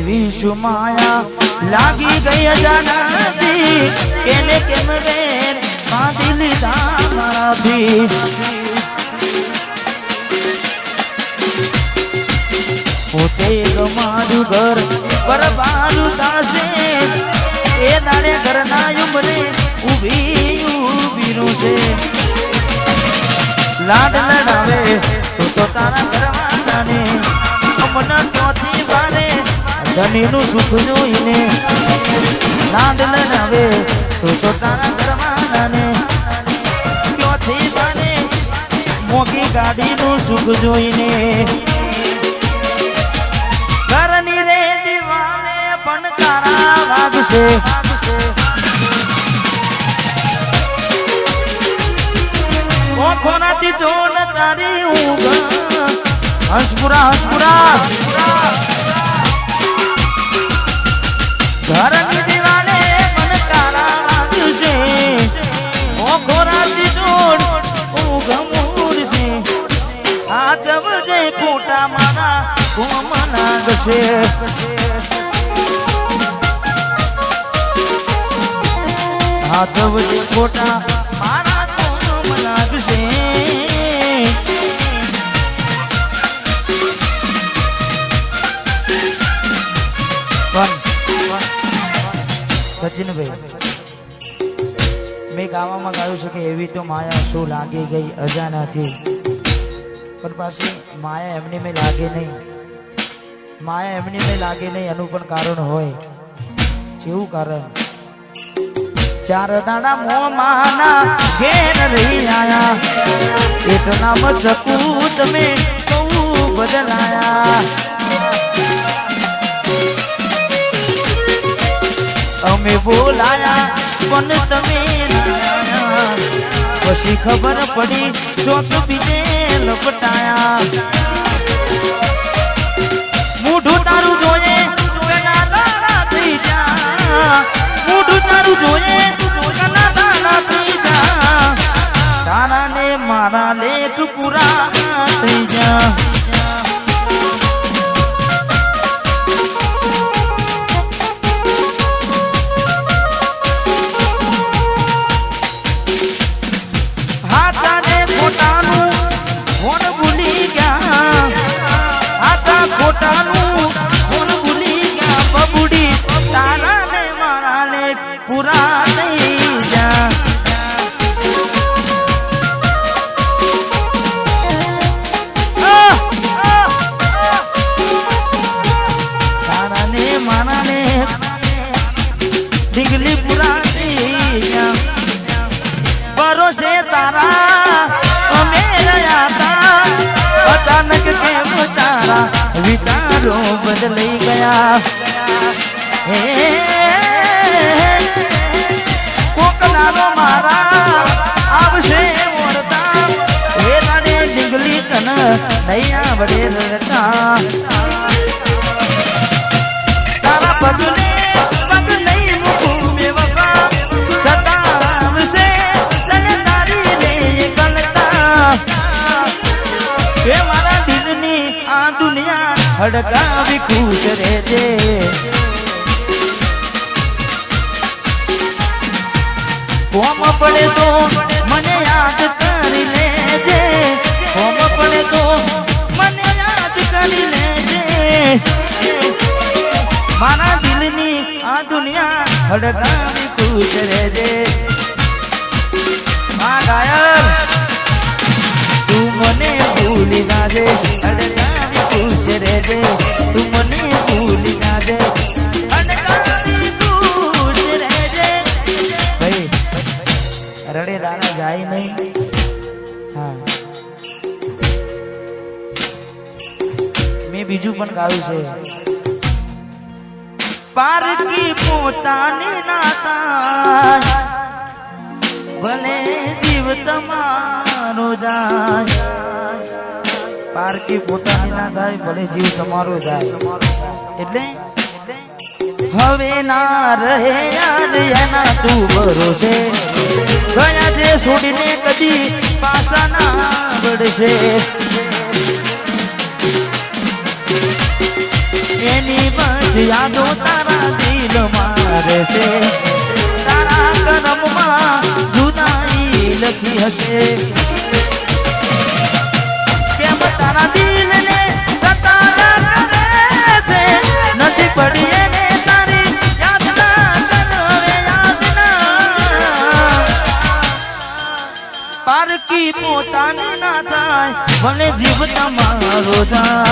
એવી સુમાયા માયા લાગી ગઈ અજાનાથી. કેને કેમ વેર બાંધી લીધા મારાથી પોતે ગમાડ્યું ઘર બરબાડું તાસે એ દાડે ઘરના ધનીનું સુખ જોઈને નાદ લડાવે તો તો તારા ઘરમાં ને ચોથી બારે મોગી ગાડીનું સુખ જોઈને. ઘરની રે દીવાને પણ તારા વાગશે. ઓખોનાથી જોન તારી ઊંઘ. હસપુરા હંસપુરા પણ તારા વાગશે ઓખોનાથી જોન ઊંઘ મૂરશે. આ જવજે નાગશે. આ જવજે ફોટા સચિનભાઈ મેં ગાવામાં ગાયું છે કે એવી તો માયા શું લાગી ગઈ અજાનાથી. પણ પાછી માયા એમની મેં લાગે નહીં. માયા એમની મેં લાગે નહીં, એનું પણ કારણ હોય. જેવું કારણ. ચાર દાડા મો માના ઘેર રહી આયા. એટલા મચકું તમે બદલાયા. અમે બોલાયા પણ તમે પછી ખબર પડી ચોક બીજે લપટાયા. મોઢું તારું જોઈએ મોઢું તારું જોઈએ કના દાડા થઈ જા. તારા ને મારા લેખ પૂરા પૂરા થઈ જા આહ! આહ! તારા ને મારા ને ડીગલી પૂરા થઈ ગયા ભરોસે તારા અમે રહ્યા તા અચાનક કેમ તારા વિચારો બદલાઈ ગયા મારા દિલની આ દુનિયા હડકાવી ખુશ રહેજે. કોમ પડે તો આ દુનિયા હડકાવી ખુશ રહેજે આ તું મને ભૂલી નાજે હડકાવી ખુશ રહેજે તું મને ભૂલી રહેજે ભાઈ રડે રાણા જાય નહીં હા મેં બીજું પણ ગાયું છે પારકી પોતાની નાતા ભલે જીવ તમારો જાય. પારકી પોતાની ના થાય, ભલે જીવ તમારો જાય. એટલે હવે ના રહે એના તું ભરોસે. ગયા છે છોડીને કદી પાસા ના વળશે. દિલમાં છે. તારા કરમમાં જુદાઈ લખી હશે. કેમ નથી પડી એને તારી યાદ ના કરે યાદ ના પારકી પોતાની ના થાય, મને જીવતા મારો જાય